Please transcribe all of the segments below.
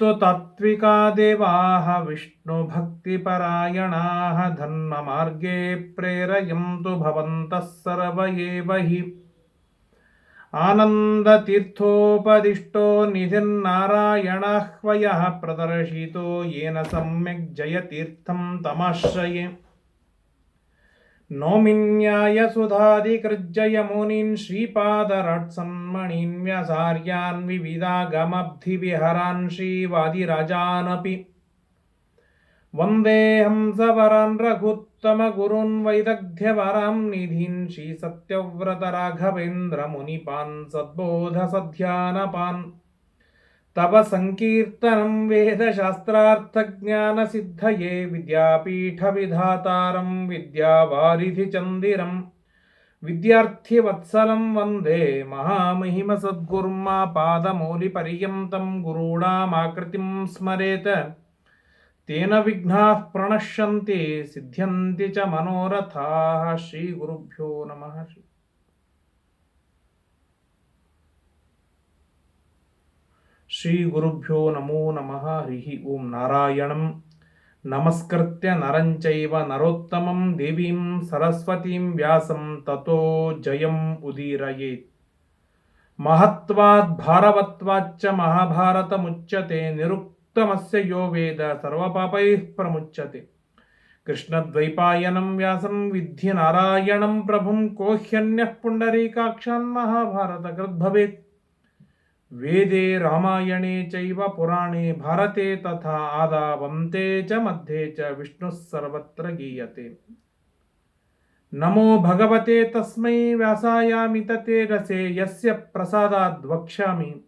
तात्विका देवाः विष्णुभक्तिपरायणाः धर्ममार्गे प्रेरयन्तु भवन्तः सर्व एव हि आनन्दतीर्थोपदिष्टो निधिर्नारायणाह्वयः प्रदर्शितो येन सम्यक् जयतीर्थं तमाश्रये नौमिन्यायसुधादिकृज्जयमुनीन् श्रीपादरट्सन्मणीन् व्यासार्यान् विविधागमब्धिविहरान् श्रीवादिराजानपि। वंदे हंसवरान् रघुत्तमगुरून् वैदग्ध्यवरां निधीन् श्रीसत्यव्रतराघवेन्द्रमुनिपान् सद्बोधसध्यानपान्। तव सङ्कीर्तनं वेदशास्त्रार्थज्ञानसिद्धये विद्यापीठविधातारं विद्यावारिधिचन्दिरं विद्यार्थिवत्सलं वंदे महामहिमसद्गुर्मा पादमौलिपर्यन्तं गुरूणामाकृतिं स्मरेत। तेन विघ्नाः प्रणश्यन्ति, सिद्ध्यन्ति च मनोरथाः। श्रीगुरुभ्यो नमः। श्रीगुरुभ्यो नमो नम, हरिः ओं नारायणं नमस्कृत्य नरंच नरोत्तमं देवीं सरस्वती व्यासं ततो जयम् उदीरयेत् महत्वात् भारवत्वाच्च महाभारतमुच्यते, निरुक्तमस्य यो वेद सर्वपापैः प्रमुच्यते। कृष्णद्वैपायनं व्यासं विद्धि नारायणं प्रभुं को ह्यन्यः पुण्डरीकाक्षान् महाभारतकृद्भवेत्। ವೇದೆ ರಾಮಾಯಣೆ ಚೈವ ಪುರಾಣೆ ಭಾರತೆ ತಥಾ ಆದಾವಂತೆ ಚ ಮಧ್ಯೆ ಚ ವಿಷ್ಣು ಸರ್ವತ್ರ ಗೀಯತೆ. ನಮೋ ಭಗವತೆ ತಸ್ಮೈ ವ್ಯಾಸಾಯಾಮಿತತೆ ರಸೆ ಯಸ್ಯ ಪ್ರಸಾದಾದ್ ವಕ್ಷ್ಯಾಮಿ.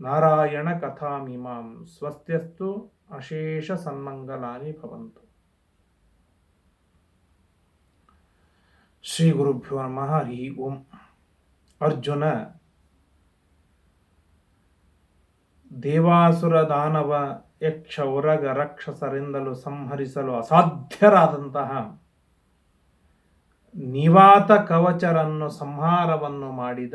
ನಾರಾಯಣ ಕಥಾಮಿಮಾಂ ಸ್ವಸ್ತ್ಯಸ್ತು ಅಶೇಷ ಸನ್ಮಂಗಲಾನಿ ಭವಂತು. ಶ್ರೀ ಗುರುಭ್ಯೋ ನಮಃ. ಹರಿ ಓಂ. ಅರ್ಜುನ ದೇವಾಸುರ ದಾನವ ಯಕ್ಷ ಉರಗ ರಕ್ಷಸರಿಂದಲೂ ಸಂಹರಿಸಲು ಅಸಾಧ್ಯರಾದಂತಹ ನಿವಾತ ಕವಚರನ್ನು ಸಂಹಾರವನ್ನು ಮಾಡಿದ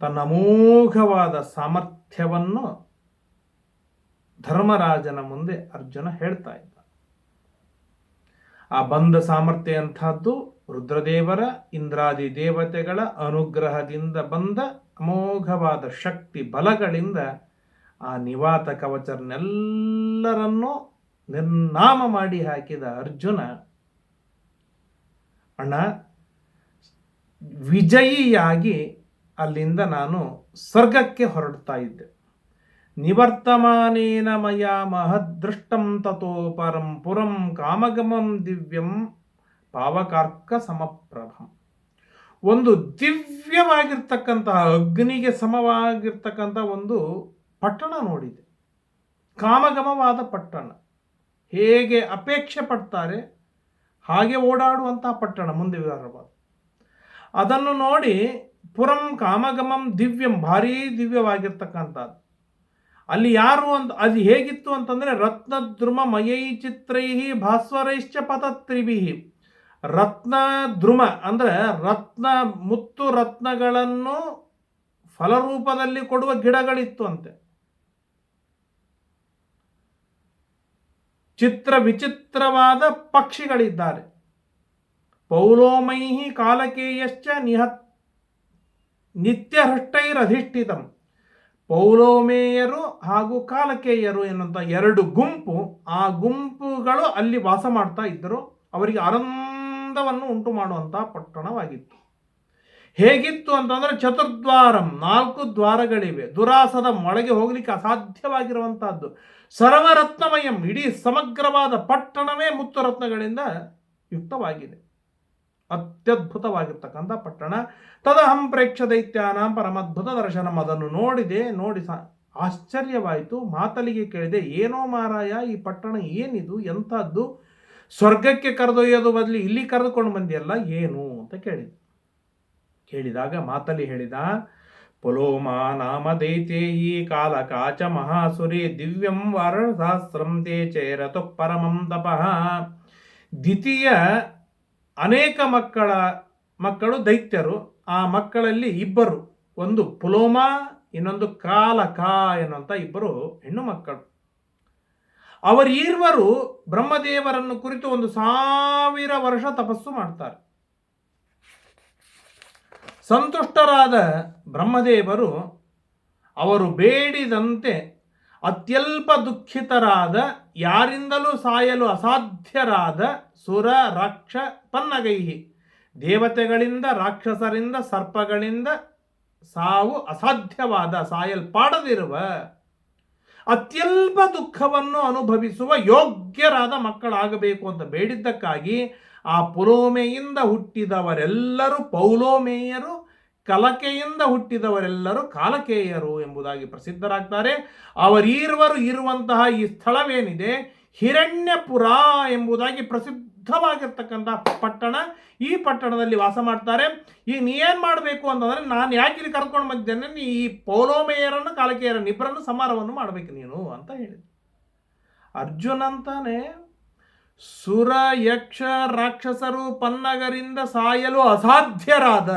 ತನ್ನ ಅಮೋಘವಾದ ಸಾಮರ್ಥ್ಯವನ್ನು ಧರ್ಮರಾಜನ ಮುಂದೆ ಅರ್ಜುನ ಹೇಳ್ತಾ ಇದ್ದ. ಆ ಬಂದ ಸಾಮರ್ಥ್ಯ ಅಂಥದ್ದು ರುದ್ರದೇವರ, ಇಂದ್ರಾದಿ ದೇವತೆಗಳ ಅನುಗ್ರಹದಿಂದ ಬಂದ ಅಮೋಘವಾದ ಶಕ್ತಿ ಬಲಗಳಿಂದ ಆ ನಿವಾತ ಕವಚರನ್ನೆಲ್ಲರನ್ನೂ ನಿರ್ನಾಮ ಮಾಡಿ ಹಾಕಿದ ಅರ್ಜುನ, ಅಣ್ಣ, ವಿಜಯಿಯಾಗಿ ಅಲ್ಲಿಂದ ನಾನು ಸ್ವರ್ಗಕ್ಕೆ ಹೊರಡ್ತಾ ಇದ್ದೆ. ನಿವರ್ತಮಾನೇನ ಮಯ ಮಹದೃಷ್ಟಂ ತಥೋ ಪರಂ ಪುರಂ ಕಾಮಗಮಂ ದಿವ್ಯಂ ಪಾವಕಾರ್ಕ ಸಮಪ್ರಭಂ. ಒಂದು ದಿವ್ಯವಾಗಿರ್ತಕ್ಕಂತಹ ಅಗ್ನಿಗೆ ಸಮವಾಗಿರ್ತಕ್ಕಂಥ ಒಂದು ಪಟ್ಟಣ ನೋಡಿದೆ. ಕಾಮಗಮವಾದ ಪಟ್ಟಣ. ಹೇಗೆ ಅಪೇಕ್ಷೆ ಪಡ್ತಾರೆ? ಹಾಗೆ ಓಡಾಡುವಂತಹ ಪಟ್ಟಣ ಮುಂದೆ ವಿವರವಾದ. ಅದನ್ನು ನೋಡಿ ಪುರಂ ಕಾಮಗಮಂ ದಿವ್ಯಂ ಭಾರೀ ದಿವ್ಯವಾಗಿರ್ತಕ್ಕಂಥದ್ದು. ಅಲ್ಲಿ ಯಾರು ಅಂತ ಅದು ಹೇಗಿತ್ತು ಅಂತಂದರೆ ರತ್ನದ್ರುಮ ಮಯೈ ಚಿತ್ರೈ ಭಾಸ್ವರೈಶ್ಚ ಪತತ್ರಿಭಿ ರತ್ನ ದ್ರುಮ ಅಂದರೆ ರತ್ನ, ಮುತ್ತು ರತ್ನಗಳನ್ನು ಫಲರೂಪದಲ್ಲಿ ಕೊಡುವ ಗಿಡಗಳಿತ್ತು ಅಂತೆ. ಚಿತ್ರ ವಿಚಿತ್ರವಾದ ಪಕ್ಷಿಗಳಿದ್ದಾರೆ. ಪೌಲೋಮೈಹಿ ಕಾಲಕೇಯಶ್ಚ ನಿಹತ್ ನಿತ್ಯಹೃಷ್ಟೈರಧಿಷ್ಠಿತಂ. ಪೌಲೋಮೇಯರು ಹಾಗೂ ಕಾಲಕೇಯರು ಎನ್ನುವಂಥ ಎರಡು ಗುಂಪು, ಆ ಗುಂಪುಗಳು ಅಲ್ಲಿ ವಾಸ ಮಾಡ್ತಾ ಇದ್ದರು. ಅವರಿಗೆ ಆನಂದವನ್ನು ಉಂಟು ಮಾಡುವಂಥ ಪಟ್ಟಣವಾಗಿತ್ತು. ಹೇಗಿತ್ತು ಅಂತಂದರೆ ಚತುರ್ದ್ವಾರಂ, ನಾಲ್ಕು ದ್ವಾರಗಳಿವೆ. ದುರಾಸದ ಮೊಳಗೆ ಹೋಗಲಿಕ್ಕೆ ಅಸಾಧ್ಯವಾಗಿರುವಂತಹದ್ದು. ಸರ್ವರತ್ನಮಯಂ, ಇಡೀ ಸಮಗ್ರವಾದ ಪಟ್ಟಣವೇ ಮುತ್ತುರತ್ನಗಳಿಂದ ಯುಕ್ತವಾಗಿದೆ. ಅತ್ಯದ್ಭುತವಾಗಿರ್ತಕ್ಕಂಥ ಪಟ್ಟಣ. ತದಹಂ ಪ್ರೇಕ್ಷ ದೈತ್ಯಾನ ಪರಮದ್ಭುತ ದರ್ಶನ. ಅದನ್ನು ನೋಡಿದೆ, ನೋಡಿ ಆಶ್ಚರ್ಯವಾಯಿತು. ಮಾತಲಿಗೆ ಕೇಳಿದೆ, ಏನೋ ಮಾರಾಯ, ಈ ಪಟ್ಟಣ ಏನಿದು? ಎಂಥದ್ದು? ಸ್ವರ್ಗಕ್ಕೆ ಕರೆದೊಯ್ಯೋದು ಬದಲಿ ಇಲ್ಲಿ ಕರೆದುಕೊಂಡು ಬಂದಿಯಲ್ಲ, ಏನು? ಅಂತ ಕೇಳಿದ. ಕೇಳಿದಾಗ ಮಾತಲ್ಲಿ ಹೇಳಿದ ಪುಲೋಮ ನಾಮ ದೈತೇಯಿ ಕಾಲ ಕಾಚ ಮಹಾಸುರಿ, ದಿವ್ಯಂ ವಾರ ಸಹಸ್ರಂ ತೇ ಚೇರತು ಪರಮಂ ತಪಃ. ದ್ವಿತೀಯ ಅನೇಕ ಮಕ್ಕಳ, ಮಕ್ಕಳು ದೈತ್ಯರು, ಆ ಮಕ್ಕಳಲ್ಲಿ ಇಬ್ಬರು, ಒಂದು ಪುಲೋಮ ಇನ್ನೊಂದು ಕಾಲಕ ಎನ್ನುವಂಥ ಇಬ್ಬರು ಹೆಣ್ಣು ಮಕ್ಕಳು. ಅವರೀರ್ವರು ಬ್ರಹ್ಮದೇವರನ್ನು ಕುರಿತು ಒಂದು ಸಾವಿರ ವರ್ಷ ತಪಸ್ಸು ಮಾಡ್ತಾರೆ. ಸಂತುಷ್ಟರಾದ ಬ್ರಹ್ಮದೇವರು ಅವರು ಬೇಡಿದಂತೆ ಅತ್ಯಲ್ಪ ದುಃಖಿತರಾದ, ಯಾರಿಂದಲೂ ಸಾಯಲು ಅಸಾಧ್ಯರಾದ ಸುರ, ರಾಕ್ಷ ಪನ್ನಗೈಹಿ ದೇವತೆಗಳಿಂದ, ರಾಕ್ಷಸರಿಂದ, ಸರ್ಪಗಳಿಂದ ಸಾವು ಅಸಾಧ್ಯವಾದ, ಸಾಯಲ್ಪಾಡದಿರುವ, ಅತ್ಯಲ್ಪ ದುಃಖವನ್ನು ಅನುಭವಿಸುವ ಯೋಗ್ಯರಾದ ಮಕ್ಕಳಾಗಬೇಕು ಅಂತ ಬೇಡಿದ್ದಕ್ಕಾಗಿ ಆ ಪುರೋಮೆಯಿಂದ ಹುಟ್ಟಿದವರೆಲ್ಲರೂ ಪೌಲೋಮೇಯರು ಕಲಕೆಯಿಂದ ಹುಟ್ಟಿದವರೆಲ್ಲರೂ ಕಾಲಕೇಯರು ಎಂಬುದಾಗಿ ಪ್ರಸಿದ್ಧರಾಗ್ತಾರೆ. ಅವರೀರ್ವರು ಇರುವಂತಹ ಈ ಸ್ಥಳವೇನಿದೆ? ಹಿರಣ್ಯಪುರ ಎಂಬುದಾಗಿ ಪ್ರಸಿದ್ಧವಾಗಿರ್ತಕ್ಕಂಥ ಪಟ್ಟಣ. ಈ ಪಟ್ಟಣದಲ್ಲಿ ವಾಸ ಮಾಡ್ತಾರೆ. ಈಗ ನೀ ಏನು ಮಾಡಬೇಕು ಅಂತಂದರೆ ನಾನು ಯಾಕೆ ಇಲ್ಲಿ ಕರ್ಕೊಂಡು ಬಂದಿದ್ದೇನೆ, ನೀ ಈ ಪೌಲೋಮೇಯರನ್ನು ಕಾಲಕೇಯರನ್ನು ಇಬ್ಬರನ್ನು ಸಮಾರವನ್ನು ಮಾಡಬೇಕು ನೀನು ಅಂತ ಹೇಳಿದೆ ಅರ್ಜುನ್ ಅಂತಾನೆ, ಸುರ, ಯಕ್ಷ, ರಾಕ್ಷಸರು, ಪನ್ನಗರಿಂದ ಸಾಯಲು ಅಸಾಧ್ಯರಾದ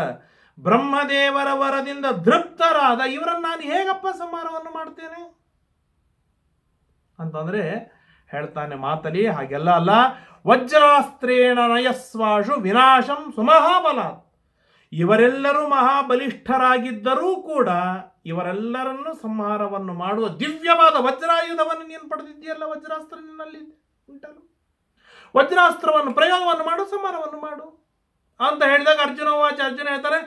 ಬ್ರಹ್ಮದೇವರ ವರದಿಂದ ದೃಪ್ತರಾದ ಇವರನ್ನು ನಾನು ಹೇಗಪ್ಪ ಸಂಹಾರವನ್ನು ಮಾಡ್ತೇನೆ? ಅಂತಂದ್ರೆ ಹೇಳ್ತಾನೆ ಮಾತಲಿ ಹಾಗೆಲ್ಲ ಅಲ್ಲ, ವಜ್ರಾಸ್ತ್ರೇಣ ನಯಸ್ವಾಶು ವಿನಾಶಂ ಸುಮಹಾಬಲ. ಇವರೆಲ್ಲರೂ ಮಹಾಬಲಿಷ್ಠರಾಗಿದ್ದರೂ ಕೂಡ ಇವರೆಲ್ಲರನ್ನು ಸಂಹಾರವನ್ನು ಮಾಡುವ ದಿವ್ಯವಾದ ವಜ್ರಾಯುಧವನ್ನು ನೀನು ಪಡೆದಿದ್ದೀಯಲ್ಲ, ವಜ್ರಾಸ್ತ್ರ ನಿನ್ನಲ್ಲಿ ಉಂಟಲ್ಲ. ವಜ್ರಾಸ್ತ್ರವನ್ನು ಪ್ರಯೋಗವನ್ನು ಮಾಡು, ಸಂಹಾರವನ್ನು ಮಾಡು ಅಂತ ಹೇಳಿದಾಗ ಅರ್ಜುನ ವಾಚ ಅರ್ಜುನ ಹೇಳ್ತಾರೆ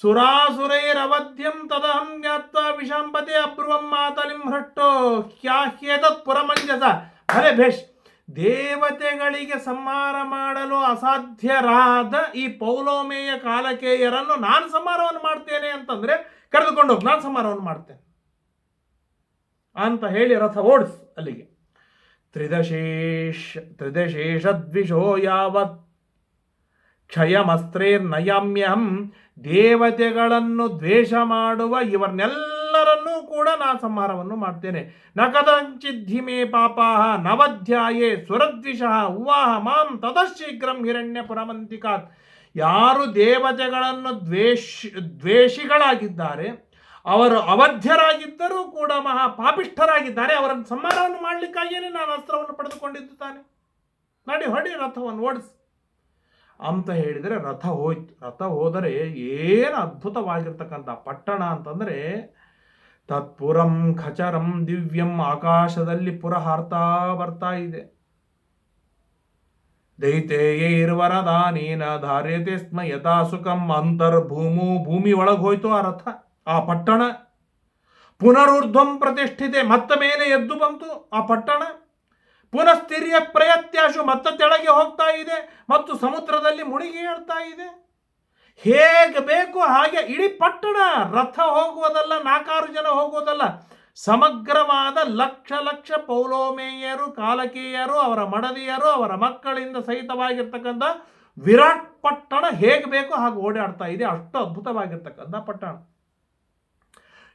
ಸುರಾಸುರೈರವಧ್ಯಂ ತದಹಂ ಜ್ಞಾತ್ವಾ ವಿಷಾಂಪತೆ ಅಬ್ರುವಂ ಮಾತಲಿಂ ಹೃಷ್ಟೋ ಹ್ಯಾಹ್ಯೇತತ್ ಪುರಮಂಜಸ. ಅರೆ ಭೇಷ್, ದೇವತೆಗಳಿಗೆ ಸಂಹಾರ ಮಾಡಲು ಅಸಾಧ್ಯರಾದ ಈ ಪೌಲೋಮೇಯ ಕಾಲಕೇಯರನ್ನು ನಾನು ಸಂಹಾರವನ್ನು ಮಾಡ್ತೇನೆ ಅಂತಂದರೆ ಕರೆದುಕೊಂಡು ಹೋಗಿ, ನಾನು ಸಂಹಾರವನ್ನು ಮಾಡ್ತೇನೆ. ಅಂತ ಹೇಳಿ ರಥ ಓಡಿಸ್ ಅಲ್ಲಿಗೆ. ತ್ರಿದಶೇಷ, ತ್ರಿದಶೇಷದ್ವಿಷೋ ಯಾವತ್? ಕ್ಷಯಮಸ್ತ್ರೇರ್ನಯಾಮ್ಯಹಂ ದೇವತೆಗಳನ್ನು ದ್ವೇಷ ಮಾಡುವ ಇವರನ್ನೆಲ್ಲರನ್ನೂ ಕೂಡ ನಾ ಸಂಹಾರವನ್ನು ಮಾಡ್ತೇನೆ. ನ ಕದಂಚಿದ್ಧಿಮೇ ಪಾಪಾಹ, ನವಧ್ಯಾಯೇ ಸುರದ್ವಿಷಃ, ಉವಾಹ ಮಾಂ ತದಶೀಘ್ರಂ ಹಿರಣ್ಯ ಪುರಮಂತಿಕಾತ್ ಯಾರು ದೇವತೆಗಳನ್ನು ದ್ವೇಷ, ದ್ವೇಷಿಗಳಾಗಿದ್ದಾರೆ, ಅವರು ಅವಧ್ಯರಾಗಿದ್ದರೂ ಕೂಡ ಮಹಾ ಪಾಪಿಷ್ಠರಾಗಿದ್ದಾರೆ ಅವರನ್ನು ಸಂಹಾರವನ್ನು ಮಾಡಲಿಕ್ಕಾಗಿಯೇ ನಾನು ಅಸ್ತ್ರವನ್ನು ಪಡೆದುಕೊಂಡಿದ್ದು ತಾನೆ ನಡಿ, ಹೊಡಿ, ರಥವನ್ನು ಓಡಿಸಿ. ಅಂತ ಹೇಳಿದರೆ ರಥ ಹೋಯ್ತು. ರಥ ಹೋದರೆ ಏನು ಅದ್ಭುತವಾಗಿರ್ತಕ್ಕಂಥ ಪಟ್ಟಣ ಅಂತಂದರೆ ತತ್ಪುರಂ ಖಚರಂ ದಿವ್ಯಂ ಆಕಾಶದಲ್ಲಿ ಪುರ ಹಾರ್ತಾ ಬರ್ತಾ ಇದೆ. ದೈತೇಯೈರ್ವರದಾನೇನ ಧಾರ್ಯತೆ ಸ್ಮ ಯಥಾ ಸುಖಂ ಅಂತರ್ಭೂಮು ಭೂಮಿ ಒಳಗೆ ಹೋಯ್ತು ಆ ರಥ, ಆ ಪಟ್ಟಣ. ಪುನರುರ್ಧ್ವಂ ಪ್ರತಿಷ್ಠಿತೆ, ಮತ್ತ ಮೇಲೆ ಎದ್ದು ಬಂತು ಆ ಪಟ್ಟಣ. ಪುನಃಸ್ಥಿರ್ಯ ಪ್ರಯತ್ಯಾಶು ಮತ್ತೆ ತೆಳಗೆ ಹೋಗ್ತಾ ಇದೆ ಮತ್ತು ಸಮುದ್ರದಲ್ಲಿ ಮುಳುಗಿ ಹೇಳ್ತಾ ಇದೆ. ಹೇಗೆ ಬೇಕು ಹಾಗೆ ಇಡೀ ಪಟ್ಟಣ ರಥ ಹೋಗುವುದಲ್ಲ, ನಾಲ್ಕಾರು ಜನ ಹೋಗುವುದಲ್ಲ. ಸಮಗ್ರವಾದ ಲಕ್ಷ ಲಕ್ಷ ಪೌಲೋಮೇಯರು, ಕಾಲಕೀಯರು, ಅವರ ಮಡದಿಯರು, ಅವರ ಮಕ್ಕಳಿಂದ ಸಹಿತವಾಗಿರ್ತಕ್ಕಂಥ ವಿರಾಟ್ ಪಟ್ಟಣ ಹೇಗೆ ಬೇಕೋ ಹಾಗೆ ಓಡಾಡ್ತಾ ಇದೆ. ಅಷ್ಟು ಅದ್ಭುತವಾಗಿರ್ತಕ್ಕಂಥ ಪಟ್ಟಣ.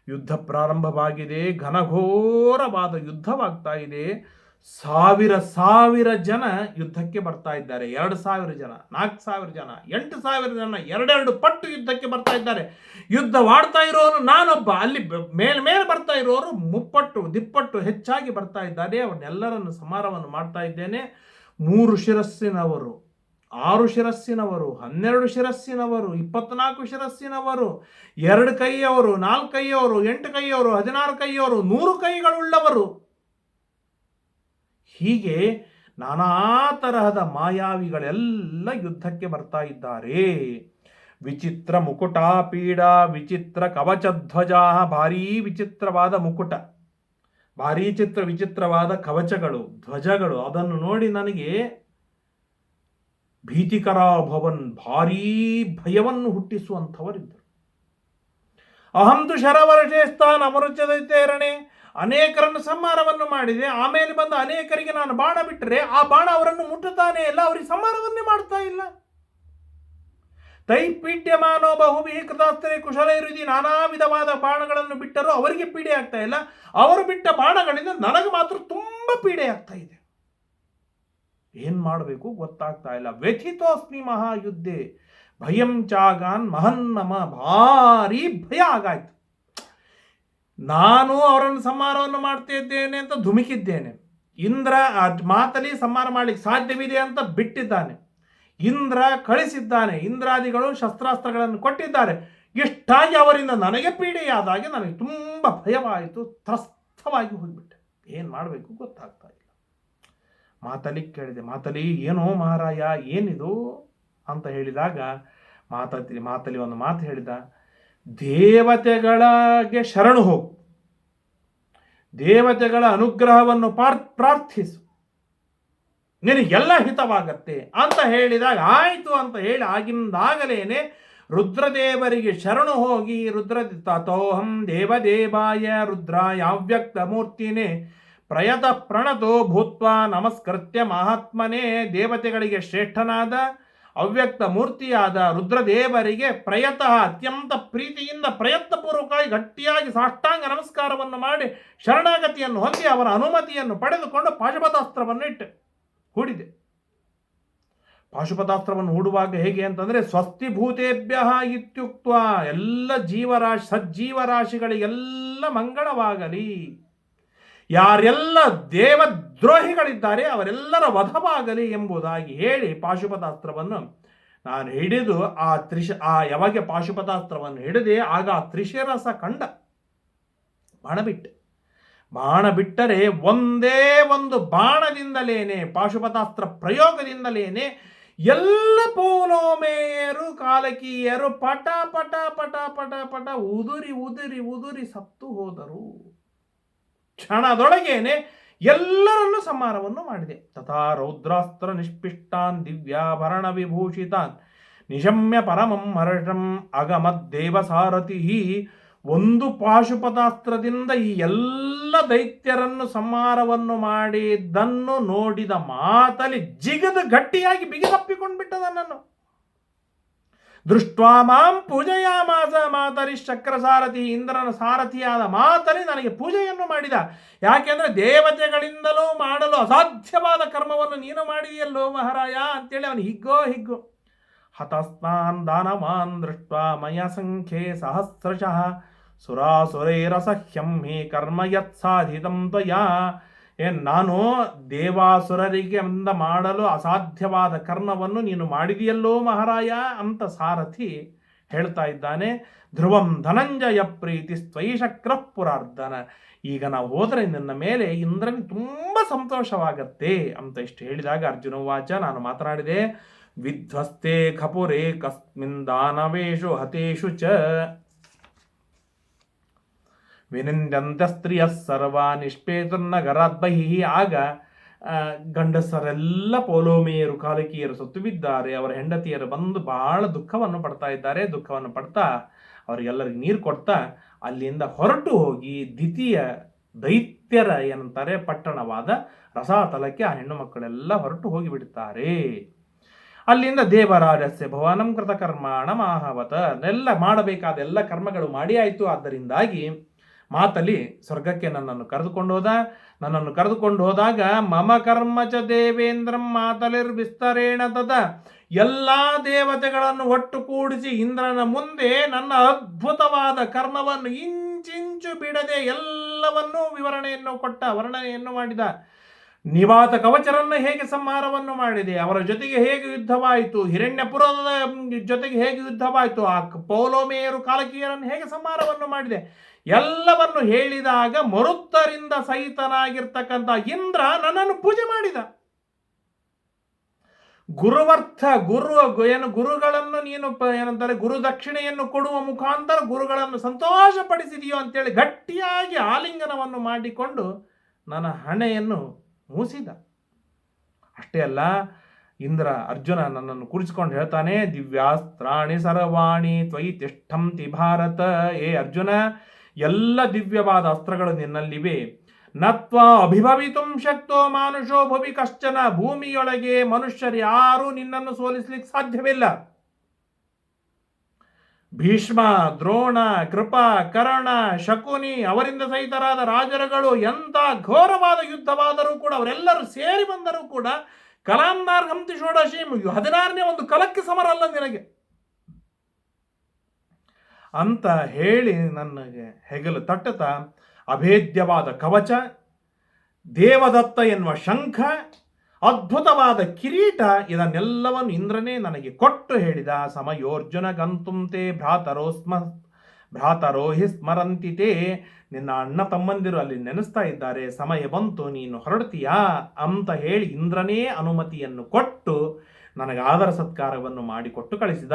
ಯುದ್ಧ ಪ್ರಾರಂಭವಾಗಿದೆ, ಘನಘೋರವಾದ ಯುದ್ಧವಾಗ್ತಾ ಇದೆ. ಸಾವಿರ ಸಾವಿರ ಜನ ಯುದ್ಧಕ್ಕೆ ಬರ್ತಾ ಇದ್ದಾರೆ. ಎರಡು ಸಾವಿರ ಜನ, ನಾಲ್ಕು ಸಾವಿರ ಜನ, ಎಂಟು ಸಾವಿರ ಜನ, ಎರಡೆರಡು ಪಟ್ಟು ಯುದ್ಧಕ್ಕೆ ಬರ್ತಾ ಇದ್ದಾರೆ. ಯುದ್ಧವಾಡ್ತಾ ಇರೋರು ನಾನೊಬ್ಬ. ಅಲ್ಲಿ ಮೇಲೆ ಮೇಲ್ ಬರ್ತಾ ಇರೋರು ಮುಪ್ಪಟ್ಟು, ದಿಪ್ಪಟ್ಟು ಹೆಚ್ಚಾಗಿ ಬರ್ತಾ ಇದ್ದಾರೆ. ಅವನ್ನೆಲ್ಲರನ್ನು ಸಮಾರವನ್ನು ಮಾಡ್ತಾ ಇದ್ದೇನೆ. ಮೂರು ಶಿರಸ್ಸಿನವರು, ಆರು ಶಿರಸ್ಸಿನವರು, ಹನ್ನೆರಡು ಶಿರಸ್ಸಿನವರು, ಇಪ್ಪತ್ನಾಲ್ಕು ಶಿರಸ್ಸಿನವರು, ಎರಡು ಕೈಯವರು, ನಾಲ್ಕು ಕೈಯವರು, ಎಂಟು ಕೈಯವರು, ಹದಿನಾರು ಕೈಯವರು, ನೂರು ಕೈಗಳುಳ್ಳವರು. ಹೀಗೆ ನಾನಾ ತರಹದ ಮಾಯಾವಿಗಳೆಲ್ಲ ಯುದ್ಧಕ್ಕೆ ಬರ್ತಾ ಇದ್ದಾರೆ. ವಿಚಿತ್ರ ಮುಕುಟ ಪೀಡ, ವಿಚಿತ್ರ ಕವಚಧ್ವಜ ಭಾರೀ ವಿಚಿತ್ರವಾದ ಮುಕುಟ, ಭಾರೀ ಚಿತ್ರ ವಿಚಿತ್ರವಾದ ಕವಚಗಳು, ಧ್ವಜಗಳು, ಅದನ್ನು ನೋಡಿ ನನಗೆ ಭೀತಿಕರ ಭವನ್ ಭಾರೀ ಭಯವನ್ನು ಹುಟ್ಟಿಸುವಂಥವರಿದ್ದರು. ಅಹಂತು ಶರವರ್ಷೇಸ್ತಾನ್ ಅಮರುಚದೈತೇರಣೆ ಅನೇಕರನ್ನು ಸಂಹಾರವನ್ನು ಮಾಡಿದೆ. ಆಮೇಲೆ ಬಂದ ಅನೇಕರಿಗೆ ನಾನು ಬಾಣ ಬಿಟ್ಟರೆ ಆ ಬಾಣ ಅವರನ್ನು ಮುಟ್ಟುತ್ತಾನೆ ಇಲ್ಲ ಅವರಿಗೆ ಸಂಹಾರವನ್ನೇ ಮಾಡ್ತಾ ಇಲ್ಲ. ತೈಪೀಡ್ಯಮಾನೋ ಬಹುಭಿ ಕುಶಲ ಇರುದಿ ನಾನಾ ವಿಧವಾದ ಬಾಣಗಳನ್ನು ಬಿಟ್ಟರೂ ಅವರಿಗೆ ಪೀಡೆ ಆಗ್ತಾ ಇಲ್ಲ. ಅವರು ಬಿಟ್ಟ ಬಾಣಗಳಿಂದ ನನಗೆ ಮಾತ್ರ ತುಂಬ ಪೀಡೆ ಆಗ್ತಾ ಇದೆ. ಏನ್ ಮಾಡಬೇಕು? ಗೊತ್ತಾಗ್ತಾ ಇಲ್ಲ. ವ್ಯಥಿತೋಸ್ಮಿ ಮಹಾಯುದ್ಧೆ. ಭಯಂ ಚಾಗಾನ್ ಮಹನ್ನಮ ಭಾರಿ ಭಯ ಆಗಾಯ್ತು. ನಾನು ಅವರನ್ನು ಸಂಹಾರವನ್ನು ಮಾಡ್ತಿದ್ದೇನೆ ಅಂತ ಧುಮುಕಿದ್ದೇನೆ. ಇಂದ್ರ ಆ ಮಾತಲ್ಲಿ ಸಂಹಾರ ಮಾಡಲಿಕ್ಕೆ ಸಾಧ್ಯವಿದೆ ಅಂತ ಬಿಟ್ಟಿದ್ದಾನೆ. ಇಂದ್ರ ಕಳಿಸಿದ್ದಾನೆ. ಇಂದ್ರಾದಿಗಳು ಶಸ್ತ್ರಾಸ್ತ್ರಗಳನ್ನು ಕೊಟ್ಟಿದ್ದಾರೆ. ಇಷ್ಟಾಗಿ ಅವರಿಂದ ನನಗೆ ಪೀಡೆಯಾದಾಗೆ ನನಗೆ ತುಂಬ ಭಯವಾಯಿತು, ತ್ರಸ್ತವಾಗಿ ಹೋಗಿಬಿಟ್ಟೆ. ಏನು ಮಾಡಬೇಕು ಗೊತ್ತಾಗ್ತಾ ಇಲ್ಲ. ಮಾತಲಿ ಕೇಳಿದೆ ಮಾತಲಿ ಏನೋ ಮಹಾರಾಯ ಏನಿದು ಅಂತ ಹೇಳಿದಾಗ ಮಾತಲಿ ಮಾತಲಿ ಒಂದು ಮಾತು ಹೇಳಿದ ದೇವತೆಗಳಿಗೆ ಶರಣು ಹೋಗು. ದೇವತೆಗಳ ಅನುಗ್ರಹವನ್ನು ಪಾರ್, ಪ್ರಾರ್ಥಿಸು. ನಿನಗೆಲ್ಲ ಹಿತವಾಗತ್ತೆ ಅಂತ ಹೇಳಿದಾಗ, ಆಯಿತು ಅಂತ ಹೇಳಿ ಆಗಿಂದಾಗಲೇನೆ ರುದ್ರದೇವರಿಗೆ ಶರಣು ಹೋಗಿ ರುದ್ರ ತಥೋಹಂ ದೇವದೇವಾಯ ರುದ್ರ ಯಾವ್ಯಕ್ತ ಮೂರ್ತಿನೇ ಪ್ರಯತ ಪ್ರಣತೋ ಭೂತ್ವ ನಮಸ್ಕೃತ್ಯ ಮಹಾತ್ಮನೇ ದೇವತೆಗಳಿಗೆ ಶ್ರೇಷ್ಠನಾದ ಅವ್ಯಕ್ತ ಮೂರ್ತಿಯಾದ ರುದ್ರದೇವರಿಗೆ ಪ್ರಯತಃ, ಅತ್ಯಂತ ಪ್ರೀತಿಯಿಂದ ಪ್ರಯತ್ನಪೂರ್ವಕವಾಗಿ ಗಟ್ಟಿಯಾಗಿ ಸಾಷ್ಟಾಂಗ ನಮಸ್ಕಾರವನ್ನು ಮಾಡಿ ಶರಣಾಗತಿಯನ್ನು ಹೊಂದಿ ಅವರ ಅನುಮತಿಯನ್ನು ಪಡೆದುಕೊಂಡು ಪಾಶುಪತಾಸ್ತ್ರವನ್ನು ಇಟ್ಟೆ ಹೂಡಿದೆ. ಪಾಶುಪತಾಸ್ತ್ರವನ್ನು ಹೂಡುವಾಗ ಹೇಗೆ ಅಂತಂದರೆ, ಸ್ವಸ್ತಿ ಭೂತೇಭ್ಯ ಇತ್ಯುಕ್ತ ಎಲ್ಲ ಜೀವರಾಶಿ, ಸಜ್ಜೀವರಾಶಿಗಳಿಗೆಲ್ಲ ಮಂಗಳವಾಗಲಿ. ಯಾರೆಲ್ಲ ದೇವದ್ರೋಹಿಗಳಿದ್ದಾರೆ, ಅವರೆಲ್ಲರ ವಧವಾಗಲಿ ಎಂಬುದಾಗಿ ಹೇಳಿ ಪಾಶುಪತಾಸ್ತ್ರವನ್ನು ನಾನು ಹಿಡಿದು ಆ ತ್ರಿಶ, ಆ ಯಾವಾಗ ಪಾಶುಪತಾಸ್ತ್ರವನ್ನು ಹಿಡಿದೆ, ಆಗ ಆ ತ್ರಿಶಿರಸ ಕಂಡ ಬಾಣ ಬಿಟ್ಟೆ ಬಾಣ ಬಿಟ್ಟರೆ ಒಂದೇ ಒಂದು ಬಾಣದಿಂದಲೇನೆ, ಪಾಶುಪತಾಸ್ತ್ರ ಪ್ರಯೋಗದಿಂದಲೇನೆ ಎಲ್ಲ ಪೋಲೋಮೇಯರು ಕಾಲಕೀಯರು ಪಟ ಪಟ ಪಟ ಪಟ ಪಟ ಉದುರಿ ಉದುರಿ ಉದುರಿ ಸತ್ತು ಹೋದರು. ಕ್ಷಣದೊಳಗೇನೆ ಎಲ್ಲರನ್ನೂ ಸಂಹಾರವನ್ನು ಮಾಡಿದೆ. ತಥಾ ರೌದ್ರಾಸ್ತ್ರ ನಿಷ್ಪಿಷ್ಟಾನ್ ದಿವ್ಯಾಭರಣ ವಿಭೂಷಿತಾನ್. ನಿಶಮ್ಯ ಪರಮಂ ಹರ್ಷಂ ಅಗಮದ್ದೇವ ಸಾರಥಿ. ಒಂದು ಪಾಶುಪತಾಸ್ತ್ರದಿಂದ ಈ ಎಲ್ಲ ದೈತ್ಯರನ್ನು ಸಂಹಾರವನ್ನು ಮಾಡಿದ್ದನ್ನು ನೋಡಿದ ಮಾತಲಿ ಜಿಗದ ಗಟ್ಟಿಯಾಗಿ ಬಿಗಿದಪ್ಪಿಕೊಂಡು ಬಿಟ್ಟದ ನನ್ನನ್ನು ದೃಷ್ಟ್ವಾ ಮಾಂ ಪೂಜೆಯಾಮಾಸ ಮಾತರಿ ಚಕ್ರಸಾರಥಿ ಇಂದ್ರನ ಸಾರಥಿಯಾದ ಮಾತರಿ ನನಗೆ ಪೂಜೆಯನ್ನು ಮಾಡಿದ. ಯಾಕೆಂದ್ರೆ ದೇವತೆಗಳಿಂದಲೂ ಮಾಡಲು ಅಸಾಧ್ಯವಾದ ಕರ್ಮವನ್ನು ನೀನು ಮಾಡಿದೆಯಲ್ಲೋ ಮಹಾರಾಯ ಅಂತೇಳಿ ಅವನು ಹಿಗ್ಗೋ ಹಿಗ್ಗು. ಹತಸ್ನಾನ್ ದಾನವಾನ್ ದೃಷ್ಟ ಮಯ ಸಂಖ್ಯೆ ಸಹಸ್ರಶಃ. ಸುರಾಸುರೈರಸಹ್ಯಂ ಹಿ ಕರ್ಮ ಯತ್ ಸಾಧಿತಂ ತ್ವಯಾ. ಏನ್, ನಾನು ದೇವಾಸುರರಿಗೆ ಅಂದ ಮಾಡಲು ಅಸಾಧ್ಯವಾದ ಕರ್ಣವನ್ನು ನೀನು ಮಾಡಿದೆಯಲ್ಲೋ ಮಹಾರಾಯ ಅಂತ ಸಾರಥಿ ಹೇಳ್ತಾ ಇದ್ದಾನೆ. ಧ್ರುವಂ ಧನಂಜಯ ಪ್ರೀತಿ ಸ್ವೈಶಕ್ರ ಪುರಾರ್ಧನ. ಈಗ ನಾವು ಹೋದರೆ ನಿನ್ನ ಮೇಲೆ ಇಂದ್ರನಿಗೆ ತುಂಬ ಸಂತೋಷವಾಗತ್ತೆ ಅಂತ ಇಷ್ಟು ಹೇಳಿದಾಗ ಅರ್ಜುನ ವಾಚ ನಾನು ಮಾತನಾಡಿದೆ ವಿಧ್ವಸ್ತೆ ಖಪುರೇ ಕಸ್ಮಿನ್ ದಾನವೇಶು ಹತೇಶು ಚ. ವಿನಿಂದ್ಯಂತ ಸ್ತ್ರೀಯ ಸರ್ವ ನಿಷ್ಪೇತುರ್ನಗರಾತ್ ಬಹಿಹಿ ಆಗ ಗಂಡಸರೆಲ್ಲ ಪೋಲೋಮಿಯರು, ಕಾಲಕಿಯರು ಸತ್ತು ಬಿದ್ದಾರೆ. ಅವರ ಹೆಂಡತಿಯರು ಬಂದು ಬಹಳ ದುಃಖವನ್ನು ಪಡ್ತಾ ಇದ್ದಾರೆ. ದುಃಖವನ್ನು ಪಡ್ತಾ ಅವರಿಗೆಲ್ಲರಿಗೆ ನೀರು ಕೊಡ್ತಾ ಅಲ್ಲಿಂದ ಹೊರಟು ಹೋಗಿ ದ್ವಿತೀಯ ದೈತ್ಯರ ಏನಂತಾರೆ, ಪಟ್ಟಣವಾದ ರಸಾತಲಕ್ಕೆ ಆ ಹೆಣ್ಣು ಮಕ್ಕಳೆಲ್ಲ ಹೊರಟು ಹೋಗಿಬಿಡುತ್ತಾರೆ ಅಲ್ಲಿಂದ ದೇವರಾಜಸ್ಯ ಭವನಂ ಕೃತ ಕರ್ಮಾಣ ಮಾಹವತ ಎಲ್ಲ ಮಾಡಬೇಕಾದ ಎಲ್ಲ ಕರ್ಮಗಳು ಮಾಡಿ ಆಯಿತು. ಆದ್ದರಿಂದಾಗಿ ಮಾತಲ್ಲಿ ಸ್ವರ್ಗಕ್ಕೆ ನನ್ನನ್ನು ಕರೆದುಕೊಂಡು ಹೋದ. ನನ್ನನ್ನು ಕರೆದುಕೊಂಡು ಹೋದಾಗ, ಮಮ ಕರ್ಮ ಚ ದೇವೇಂದ್ರಂ ಮಾತಲಿರ್ ವಿಸ್ತರೇಣ ತದ. ಎಲ್ಲ ದೇವತೆಗಳನ್ನು ಒಟ್ಟು ಕೂಡಿಸಿ ಇಂದ್ರನ ಮುಂದೆ ನನ್ನ ಅದ್ಭುತವಾದ ಕರ್ಮವನ್ನು ಇಂಚಿಂಚು ಬಿಡದೆ ಎಲ್ಲವನ್ನೂ ವಿವರಣೆಯನ್ನು ಕೊಟ್ಟ, ವರ್ಣನೆಯನ್ನು ಮಾಡಿದ. ನಿವಾತ ಕವಚರನ್ನು ಹೇಗೆ ಸಂಹಾರವನ್ನು ಮಾಡಿದೆ? ಅವರ ಜೊತೆಗೆ ಹೇಗೆ ಯುದ್ಧವಾಯಿತು? ಹಿರಣ್ಯಪುರದ ಜೊತೆಗೆ ಹೇಗೆ ಯುದ್ಧವಾಯಿತು? ಆ ಪೌಲೋಮೇಯರು ಕಾಲಕೀಯರನ್ನು ಹೇಗೆ ಸಂಹಾರವನ್ನು ಮಾಡಿದೆ? ಎಲ್ಲವನ್ನು ಹೇಳಿದಾಗ ಮರುತ್ತರಿಂದ ಸಹಿತನಾಗಿರ್ತಕ್ಕಂಥ ಇಂದ್ರ ನನ್ನನ್ನು ಪೂಜೆ ಮಾಡಿದ. ಗುರುವರ್ಥ, ಗುರು, ಏನು ಗುರುಗಳನ್ನು ನೀನು ಏನಂತಾರೆ, ಗುರು ದಕ್ಷಿಣೆಯನ್ನು ಕೊಡುವ ಮುಖಾಂತರ ಗುರುಗಳನ್ನು ಸಂತೋಷಪಡಿಸಿದೆಯೋ ಅಂತೇಳಿ ಗಟ್ಟಿಯಾಗಿ ಆಲಿಂಗನವನ್ನು ಮಾಡಿಕೊಂಡು ನನ್ನ ಹಣೆಯನ್ನು ಮೂಸಿದ. ಅಷ್ಟೇ ಅಲ್ಲ, ಇಂದ್ರ ಅರ್ಜುನ ನನ್ನನ್ನು ಕೂರಿಸಿಕೊಂಡು ಹೇಳ್ತಾನೆ, ದಿವ್ಯಾಸ್ತ್ರಾಣಿ ಸರ್ವಾಣಿ ತ್ವಯಿ ತಿಷ್ಠಂತಿ ಭಾರತ, ಏ ಅರ್ಜುನ ಎಲ್ಲ ದಿವ್ಯವಾದ ಅಸ್ತ್ರಗಳು ನಿನ್ನಲ್ಲಿವೆ. ನತ್ವ ಅಭಿಭವಿತು ಶಕ್ತೋ ಮಾನುಷೋ ಭವಿ ಕಶ್ಚನ ಭೂಮಿಯೊಳಗೆ ಮನುಷ್ಯರು ಯಾರೂ ನಿನ್ನನ್ನು ಸೋಲಿಸ್ಲಿಕ್ಕೆ ಸಾಧ್ಯವಿಲ್ಲ. ಭೀಷ್ಮ, ದ್ರೋಣ, ಕೃಪಾ, ಕರ್ಣ, ಶಕುನಿ ಅವರಿಂದ ಸಹಿತರಾದ ರಾಜರುಗಳು ಎಂಥ ಘೋರವಾದ ಯುದ್ಧವಾದರೂ ಕೂಡ ಅವರೆಲ್ಲರೂ ಸೇರಿ ಬಂದರೂ ಕೂಡ ಕಲಾಂನಾರ್ ಹಂತಿ ಷೋಡಶಿ ಹದಿನಾರನೇ ಒಂದು ಕಲಕ್ಕೆ ಸಮರಲ್ಲ ನಿನಗೆ. ಅಂತ ಹೇಳಿ ನನಗೆ ಹೆಗಲು ತಟ್ಟತ ಅಭೇದ್ಯವಾದ ಕವಚ, ದೇವದತ್ತ ಎನ್ನುವ ಶಂಖ, ಅದ್ಭುತವಾದ ಕಿರೀಟ, ಇದನ್ನೆಲ್ಲವನ್ನು ಇಂದ್ರನೇ ನನಗೆ ಕೊಟ್ಟು ಹೇಳಿದ. ಸಮಯೋರ್ಜುನ ಗಂತುಂತೆ ಭ್ರಾತರೋ ಸ್ಮ ಭ್ರಾತರೋ ಹಿ ಸ್ಮರಂತಿತೆ. ನಿನ್ನ ಅಣ್ಣ ತಮ್ಮಂದಿರು ಅಲ್ಲಿ ನೆನೆಸ್ತಾ ಇದ್ದಾರೆ. ಸಮಯ ಬಂತು, ನೀನು ಹೊರಡ್ತೀಯಾ? ಅಂತ ಹೇಳಿ ಇಂದ್ರನೇ ಅನುಮತಿಯನ್ನು ಕೊಟ್ಟು ನನಗೆ ಆದರ ಸತ್ಕಾರವನ್ನು ಮಾಡಿಕೊಟ್ಟು ಕಳಿಸಿದ.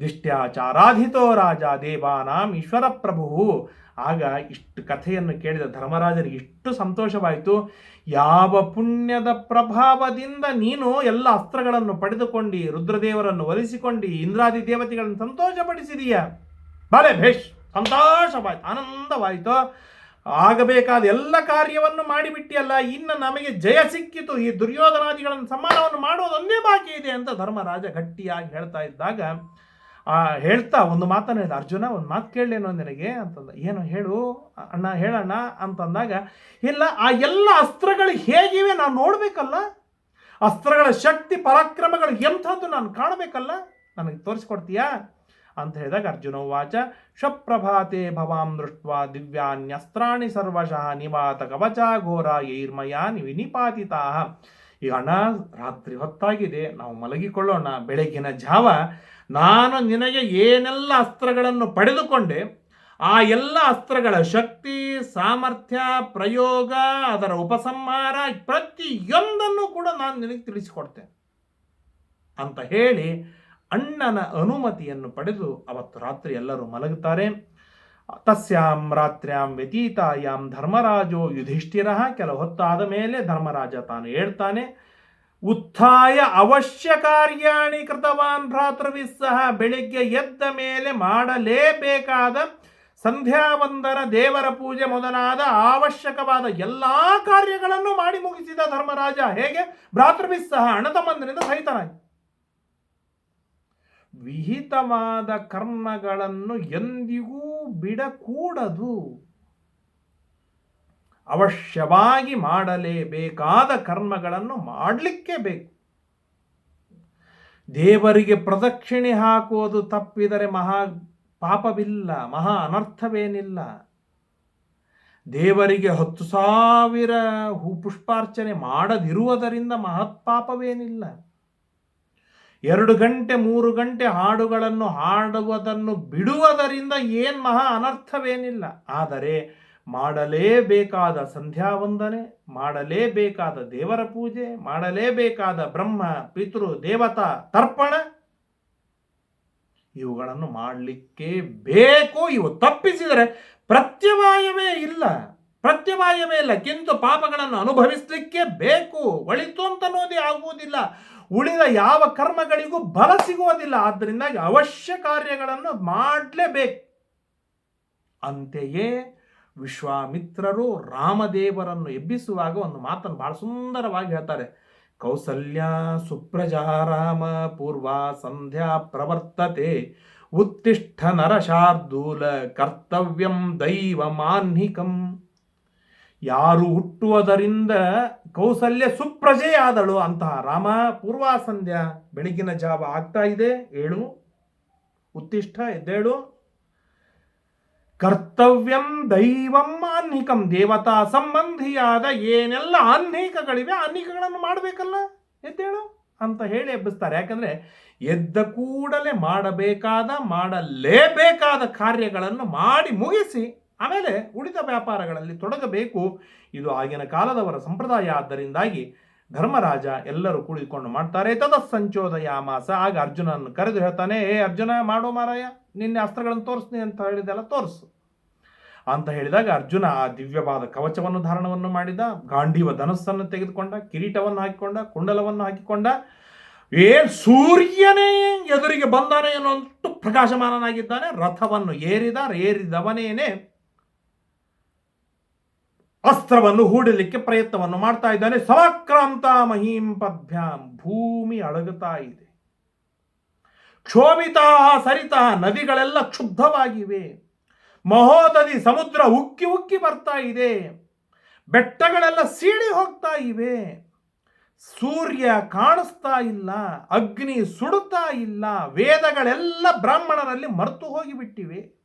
ದಿಷ್ಟ್ಯಾಚಾರಾಧಿತೋ ರಾಜ ದೇವಾನಾಂ ಈಶ್ವರ ಪ್ರಭು. ಆಗ ಇಷ್ಟು ಕಥೆಯನ್ನು ಕೇಳಿದ ಧರ್ಮರಾಜನಿಗೆ ಇಷ್ಟು ಸಂತೋಷವಾಯಿತು. ಯಾವ ಪುಣ್ಯದ ಪ್ರಭಾವದಿಂದ ನೀನು ಎಲ್ಲ ಅಸ್ತ್ರಗಳನ್ನು ಪಡೆದುಕೊಂಡು ರುದ್ರದೇವರನ್ನು ಒಲಿಸಿಕೊಂಡು ಇಂದ್ರಾದಿ ದೇವತೆಗಳನ್ನು ಸಂತೋಷಪಡಿಸಿದೀಯ? ಬಾಲೆ ಭೇಷ್, ಸಂತೋಷವಾಯ್ತು, ಆನಂದವಾಯಿತು. ಆಗಬೇಕಾದ ಎಲ್ಲ ಕಾರ್ಯವನ್ನು ಮಾಡಿಬಿಟ್ಟಿಯಲ್ಲ, ಇನ್ನು ನಮಗೆ ಜಯ ಸಿಕ್ಕಿತು, ಈ ದುರ್ಯೋಧನಾದಿಗಳನ್ನು ಸಮಾನವನ್ನು ಮಾಡುವುದೊಂದೇ ಬಾಕಿ ಇದೆ ಅಂತ ಧರ್ಮರಾಜ ಗಟ್ಟಿಯಾಗಿ ಹೇಳ್ತಾ ಇದ್ದಾಗ, ಆ, ಹೇಳ್ತಾ ಒಂದು ಮಾತನ್ನು ಹೇಳಿದ, ಅರ್ಜುನ, ಒಂದು ಮಾತು ಕೇಳಲೇನೋ ನಿನಗೆ? ಅಂತಂದ, ಏನು, ಹೇಳು, ಅಣ್ಣ, ಹೇಳಣ್ಣ? ಅಂತಂದಾಗ, ಇಲ್ಲ, ಆ ಎಲ್ಲ ಅಸ್ತ್ರಗಳು ಹೇಗಿವೆ ನಾನು ನೋಡಬೇಕಲ್ಲ? ಅಸ್ತ್ರಗಳ ಶಕ್ತಿ, ಪರಾಕ್ರಮಗಳು ಎಂಥದ್ದು ನಾನು ಕಾಣಬೇಕಲ್ಲ? ನನಗೆ ತೋರಿಸ್ಕೊಡ್ತೀಯಾ? ಅಂತ ಹೇಳಿದಾಗ ಅರ್ಜುನ ವಾಚ ಶಪ್ರಭಾತೆ ಭವಾಂ ದೃಷ್ಟ ದಿವ್ಯಾನ್ಯಸ್ತ್ರಾಣಿ ಸರ್ವಶಃ ನಿವಾತ ಕವಚ ಘೋರ ಯೈರ್ಮಯ ವಿನಿಪಾತಿತಾ ಈಗ ಅಣ್ಣ, ರಾತ್ರಿ ಹೊತ್ತಾಗಿದೆ, ನಾವು ಮಲಗಿಕೊಳ್ಳೋಣ. ಬೆಳಗಿನ ಜಾವ ನಾನು ನಿನಗೆ ಏನೆಲ್ಲ ಅಸ್ತ್ರಗಳನ್ನು ಪಡೆದುಕೊಂಡೆ, ಆ ಎಲ್ಲ ಅಸ್ತ್ರಗಳ ಶಕ್ತಿ, ಸಾಮರ್ಥ್ಯ, ಪ್ರಯೋಗ, ಅದರ ಉಪಸಂಹಾರ, ಪ್ರತಿಯೊಂದನ್ನು ಕೂಡ ನಾನು ನಿನಗೆ ತಿಳಿಸಿಕೊಡ್ತೇನೆ ಅಂತ ಹೇಳಿ ಅಣ್ಣನ ಅನುಮತಿಯನ್ನು ಪಡೆದು ಅವತ್ತು ರಾತ್ರಿ ಎಲ್ಲರೂ ಮಲಗುತ್ತಾರೆ. ತಸ್ಯಾಂ ರಾತ್ರ್ಯಾಂ ವ್ಯತೀತಾಯಾಂ ಧರ್ಮರಾಜೋ ಯುಧಿಷ್ಠಿರ. ಕೆಲ ಹೊತ್ತಾದ ಮೇಲೆ ಧರ್ಮರಾಜ ತಾನು ಹೇಳ್ತಾನೆ, ಉತ್ಥಾಯ ಅವಶ್ಯ ಕಾರ್ಯಾಣಿ ಕೃತವಾನ್ ಭ್ರಾತೃವಿಸ್ಸಹ ಬೆಳಿಗ್ಗೆ ಎದ್ದ ಮೇಲೆ ಮಾಡಲೇಬೇಕಾದ ಸಂಧ್ಯಾವಂದನ ದೇವರ ಪೂಜೆ ಮೊದಲಾದ ಅವಶ್ಯಕವಾದ ಎಲ್ಲಾ ಕಾರ್ಯಗಳನ್ನು ಮಾಡಿ ಮುಗಿಸಿದ ಧರ್ಮರಾಜ ಹೇಗೆ? ಭ್ರಾತೃವಿಸ್ಸಹ ಅಣ್ಣತಮ್ಮಂದಿನಿಂದ ಸಹಿತನಾಗಿ. ವಿಹಿತವಾದ ಕರ್ಮಗಳನ್ನು ಎಂದಿಗೂ ಬಿಡಕೂಡದು. ಅವಶ್ಯವಾಗಿ ಮಾಡಲೇಬೇಕಾದ ಕರ್ಮಗಳನ್ನು ಮಾಡಲಿಕ್ಕೆ ಬೇಕು. ದೇವರಿಗೆ ಪ್ರದಕ್ಷಿಣೆ ಹಾಕುವುದು ತಪ್ಪಿದರೆ ಮಹಾ ಪಾಪವಿಲ್ಲ, ಮಹಾ ಅನರ್ಥವೇನಿಲ್ಲ. ದೇವರಿಗೆ ಹತ್ತು ಸಾವಿರ ಹೂ ಪುಷ್ಪಾರ್ಚನೆ ಮಾಡದಿರುವುದರಿಂದ ಮಹತ್ಪಾಪವೇನಿಲ್ಲ. ಎರಡು ಗಂಟೆ, ಮೂರು ಗಂಟೆ ಹಾಡುಗಳನ್ನು ಹಾಡುವುದನ್ನು ಬಿಡುವುದರಿಂದ ಏನು ಮಹಾ ಅನರ್ಥವೇನಿಲ್ಲ. ಆದರೆ ಮಾಡಲೇಬೇಕಾದ ಸಂಧ್ಯಾ ವಂದನೆ ಮಾಡಲೇಬೇಕಾದ ದೇವರ ಪೂಜೆ, ಮಾಡಲೇಬೇಕಾದ ಬ್ರಹ್ಮ, ಪಿತೃ, ದೇವತಾ ತರ್ಪಣ, ಇವುಗಳನ್ನು ಮಾಡಲಿಕ್ಕೆ ಬೇಕು. ಇವು ತಪ್ಪಿಸಿದರೆ ಪ್ರತ್ಯವಾಯವೇ ಇಲ್ಲ. ಪ್ರತ್ಯವಾಯವೇ ಇಲ್ಲ. ಕಿಂತು ಪಾಪಗಳನ್ನು ಅನುಭವಿಸಲಿಕ್ಕೆ ಬೇಕು. ಒಳಿತು ಅಂತ ನೋದಿ ಆಗುವುದಿಲ್ಲ. ಉಳಿದ ಯಾವ ಕರ್ಮಗಳಿಗೂ ಬಲ ಸಿಗುವುದಿಲ್ಲ. ಆದ್ದರಿಂದಾಗಿ ಅವಶ್ಯ ಕಾರ್ಯಗಳನ್ನು ಮಾಡಲೇಬೇಕು. ಅಂತೆಯೇ ವಿಶ್ವಾಮಿತ್ರರು ರಾಮದೇವರನ್ನು ಎಬ್ಬಿಸುವಾಗ ಒಂದು ಮಾತನ್ನು ಬಹಳ ಸುಂದರವಾಗಿ ಹೇಳ್ತಾರೆ. ಕೌಸಲ್ಯ ಸುಪ್ರಜಾ ರಾಮ ಪೂರ್ವ ಸಂಧ್ಯಾ ಪ್ರವರ್ತತೆ ಉತ್ತಿಷ್ಠ ನರಶಾರ್ದೂಲ ಕರ್ತವ್ಯಂ ದೈವ ಮಾನ್ಹಿಕಂ ಯಾರು ಹುಟ್ಟುವುದರಿಂದ ಕೌಸಲ್ಯ ಸುಪ್ರಜೆಯಾದಳು ಅಂತಹ ರಾಮ ಪೂರ್ವಾಸಂಧ್ಯ ಬೆಳಗಿನ ಜಾವ ಆಗ್ತಾ ಇದೆ. ಏಳು. ಉತ್ತಿಷ್ಠ. ಎದ್ದೇಳು. ಕರ್ತವ್ಯಂ ದೈವಂ ಆನ್ಹಿಕಂ ದೇವತಾ ಸಂಬಂಧಿಯಾದ ಏನೆಲ್ಲ ಆನ್ಹಿಕಗಳಿವೆ ಆನ್ಹಿಕಗಳನ್ನು ಮಾಡಬೇಕಲ್ಲ? ಎದ್ದೇಳು ಅಂತ ಹೇಳಿ ಎಬ್ಬಿಸ್ತಾರೆ. ಯಾಕಂದ್ರೆ ಎದ್ದ ಕೂಡಲೇ ಮಾಡಬೇಕಾದ ಮಾಡಲೇಬೇಕಾದ ಕಾರ್ಯಗಳನ್ನು ಮಾಡಿ ಮುಗಿಸಿ ಆಮೇಲೆ ಉಳಿದ ವ್ಯಾಪಾರಗಳಲ್ಲಿ ತೊಡಗಬೇಕು. ಇದು ಆಗಿನ ಕಾಲದವರ ಸಂಪ್ರದಾಯ. ಆದ್ದರಿಂದಾಗಿ ಧರ್ಮರಾಜ ಎಲ್ಲರೂ ಕುಳಿತುಕೊಂಡು ಮಾಡ್ತಾರೆ. ತದ ಸಂಚೋದಯ ಮಾಸ. ಆಗ ಅರ್ಜುನನ್ನು ಕರೆದು ಹೇಳ್ತಾನೆ, ಏ ಅರ್ಜುನ, ಮಾಡೋ ಮಾರಾಯ, ನಿನ್ನೆ ಅಸ್ತ್ರಗಳನ್ನು ತೋರಿಸ್ನಿ ಅಂತ ಹೇಳಿದೆಲ್ಲ ತೋರಿಸು. ಅಂತ ಹೇಳಿದಾಗ ಅರ್ಜುನ ಆ ದಿವ್ಯವಾದ ಕವಚವನ್ನು, ಧಾರಣವನ್ನು ಮಾಡಿದ, ಗಾಂಡೀವ ಧನಸ್ಸನ್ನು ತೆಗೆದುಕೊಂಡ, ಕಿರೀಟವನ್ನು ಹಾಕಿಕೊಂಡ, ಕುಂಡಲವನ್ನು ಹಾಕಿಕೊಂಡ, ಏ ಸೂರ್ಯನೇ, ಎದುರಿಗೆ ಬಂದಾನೆ ಅನ್ನೋಂಟು ಪ್ರಕಾಶಮಾನನಾಗಿದ್ದಾನೆ. ರಥವನ್ನು ಏರಿದ, ಏರಿದವನೇನೆ ಅಸ್ತ್ರವನ್ನು ಹೂಡಲಿಕ್ಕೆ ಪ್ರಯತ್ನವನ್ನು ಮಾಡ್ತಾ ಇದ್ದಾನೆ. ಸಮಕ್ರಾಂತ ಮಹೀಂ ಪದ್ಭ್ಯಾಂ, ಭೂಮಿ ಅಡಗುತ್ತಾ ಇದೆ. ಕ್ಷೋಭಿತ ಸರಿತ ನದಿಗಳೆಲ್ಲ ಕ್ಷುಬ್ಧವಾಗಿವೆ. ಮಹೋದದಿ ಸಮುದ್ರ ಉಕ್ಕಿ ಉಕ್ಕಿ ಬರ್ತಾ ಇದೆ. ಬೆಟ್ಟಗಳೆಲ್ಲ ಸೀಳಿ ಹೋಗ್ತಾ ಇವೆ. ಸೂರ್ಯ ಕಾಣಿಸ್ತಾ ಇಲ್ಲ, ಅಗ್ನಿ ಸುಡುತ್ತಾ ಇಲ್ಲ, ವೇದಗಳೆಲ್ಲ ಬ್ರಾಹ್ಮಣರಲ್ಲಿ ಮರೆತು ಹೋಗಿಬಿಟ್ಟಿವೆ.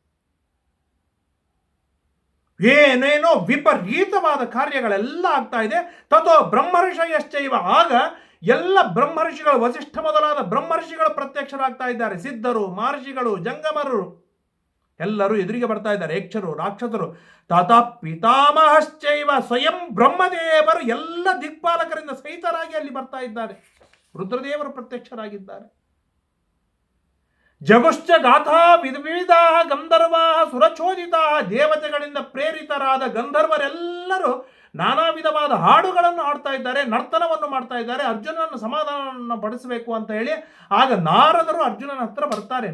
ಏನೇನೋ ವಿಪರೀತವಾದ ಕಾರ್ಯಗಳೆಲ್ಲ ಆಗ್ತಾ ಇದೆ. ತಥೋ ಬ್ರಹ್ಮರ್ಷಯಶ್ಚೈವ. ಆಗ ಎಲ್ಲ ಬ್ರಹ್ಮರ್ಷಿಗಳು ವಸಿಷ್ಠ ಮೊದಲಾದ ಬ್ರಹ್ಮರ್ಷಿಗಳು ಪ್ರತ್ಯಕ್ಷರಾಗ್ತಾ ಇದ್ದಾರೆ. ಸಿದ್ಧರು, ಮಹರ್ಷಿಗಳು, ಜಂಗಮರು. ಎಲ್ಲರೂ ಎದುರಿಗೆ ಬರ್ತಾ ಇದ್ದಾರೆ. ಯಕ್ಷರು ರಾಕ್ಷಸರು. ತಾತ ಪಿತಾಮಹಶ್ಚೈವ ಸ್ವಯಂ ಬ್ರಹ್ಮದೇವರು ಎಲ್ಲ ದಿಕ್ಪಾಲಕರಿಂದ ಸಹಿತರಾಗಿ ಅಲ್ಲಿ ಬರ್ತಾ ಇದ್ದಾರೆ. ರುದ್ರದೇವರು ಪ್ರತ್ಯಕ್ಷರಾಗಿದ್ದಾರೆ. ಜಗುಶ್ಚ ಗಾಥಾ ವಿಧ ವಿವಿಧ ಗಂಧರ್ವಾ ಸುರಚೋದಿತ ದೇವತೆಗಳಿಂದ ಪ್ರೇರಿತರಾದ ಗಂಧರ್ವರೆಲ್ಲರೂ ನಾನಾ ವಿಧವಾದ ಹಾಡುಗಳನ್ನು ಹಾಡ್ತಾ ಇದ್ದಾರೆ, ನರ್ತನವನ್ನು ಮಾಡ್ತಾ ಇದ್ದಾರೆ ಅರ್ಜುನನ ಸಮಾಧಾನವನ್ನು ಪಡಿಸಬೇಕು ಅಂತ ಹೇಳಿ ಆಗ ನಾರದರು ಅರ್ಜುನನ ಹತ್ರ ಬರ್ತಾರೆ.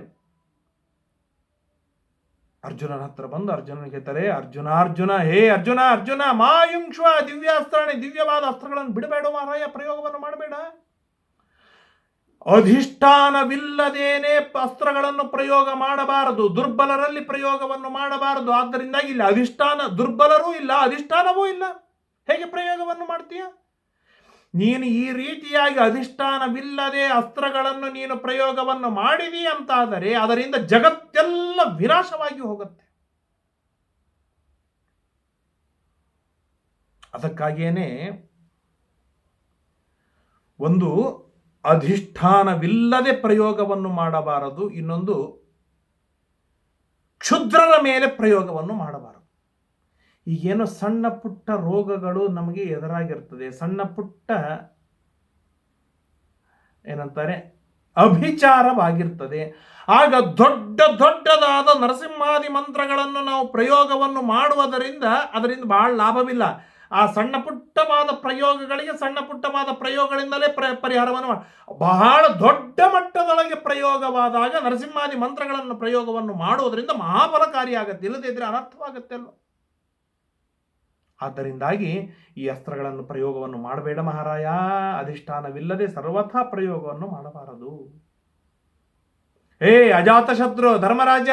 ಅರ್ಜುನನ ಹತ್ರ ಬಂದು ಅರ್ಜುನನಿಗೆ ಹೇಳ್ತಾರೆ ಅರ್ಜುನ ಅರ್ಜುನ, ಹೇ ಅರ್ಜುನ ಅರ್ಜುನ ಮಾಯುಂಕ್ಷ ದಿವ್ಯಾಸ್ತ್ರಾಣಿ ದಿವ್ಯವಾದ ಅಸ್ತ್ರಗಳನ್ನು ಬಿಡಬೇಡ ಮಾರಾಯ, ಪ್ರಯೋಗವನ್ನು ಮಾಡಬೇಡ. ಅಧಿಷ್ಠಾನವಿಲ್ಲದೇನೆ ಅಸ್ತ್ರಗಳನ್ನು ಪ್ರಯೋಗ ಮಾಡಬಾರದು, ದುರ್ಬಲರಲ್ಲಿ ಪ್ರಯೋಗವನ್ನು ಮಾಡಬಾರದು. ಆದ್ದರಿಂದಾಗಿ ಇಲ್ಲಿ ಅಧಿಷ್ಠಾನ, ದುರ್ಬಲರೂ ಇಲ್ಲ, ಅಧಿಷ್ಠಾನವೂ ಇಲ್ಲ. ಹೇಗೆ ಪ್ರಯೋಗವನ್ನು ಮಾಡ್ತೀಯ? ನೀನು ಈ ರೀತಿಯಾಗಿ ಅಧಿಷ್ಠಾನವಿಲ್ಲದೆ ಅಸ್ತ್ರಗಳನ್ನು ನೀನು ಪ್ರಯೋಗವನ್ನು ಮಾಡಿದಿ ಅಂತಾದರೆ ಅದರಿಂದ ಜಗತ್ತೆಲ್ಲ ವಿನಾಶವಾಗಿ ಹೋಗುತ್ತೆ. ಅದಕ್ಕಾಗಿಯೇ ಒಂದು ಅಧಿಷ್ಠಾನವಿಲ್ಲದೆ ಪ್ರಯೋಗವನ್ನು ಮಾಡಬಾರದು. ಇನ್ನೊಂದು, ಕ್ಷುದ್ರರ ಮೇಲೆ ಪ್ರಯೋಗವನ್ನು ಮಾಡಬಾರದು. ಈಗೇನೋ ಸಣ್ಣ ಪುಟ್ಟ ರೋಗಗಳು ನಮಗೆ ಎದುರಾಗಿರ್ತದೆ. ಸಣ್ಣ ಪುಟ್ಟ ಏನಂತಾರೆ, ಅಭಿಚಾರವಾಗಿರ್ತದೆ. ಆಗ ದೊಡ್ಡ ದೊಡ್ಡದಾದ ನರಸಿಂಹಾದಿ ಮಂತ್ರಗಳನ್ನು ನಾವು ಪ್ರಯೋಗವನ್ನು ಮಾಡುವುದರಿಂದ ಅದರಿಂದ ಬಹಳ ಲಾಭವಿಲ್ಲ. ಆ ಸಣ್ಣ ಪುಟ್ಟವಾದ ಪ್ರಯೋಗಗಳಿಗೆ ಸಣ್ಣ ಪುಟ್ಟವಾದ ಪ್ರಯೋಗಗಳಿಂದಲೇ ಪ್ರ ಪರಿಹಾರವನ್ನು ಬಹಳ ದೊಡ್ಡ ಮಟ್ಟದೊಳಗೆ ಪ್ರಯೋಗವಾದಾಗ ನರಸಿಂಹಾದಿ ಮಂತ್ರಗಳನ್ನು ಪ್ರಯೋಗವನ್ನು ಮಾಡುವುದರಿಂದ ಮಹಾಫಲಕಾರಿಯಾಗತ್ತೆ ಇದ್ರೆ ಅನರ್ಥವಾಗುತ್ತೆ ಅಲ್ವ? ಆದ್ದರಿಂದಾಗಿ ಈ ಅಸ್ತ್ರಗಳನ್ನು ಪ್ರಯೋಗವನ್ನು ಮಾಡಬೇಡ ಮಹಾರಾಯ. ಅಧಿಷ್ಠಾನವಿಲ್ಲದೆ ಸರ್ವಥಾ ಪ್ರಯೋಗವನ್ನು ಮಾಡಬಾರದು. ಏ, ಅಜಾತಶತ್ರು, ಧರ್ಮರಾಜ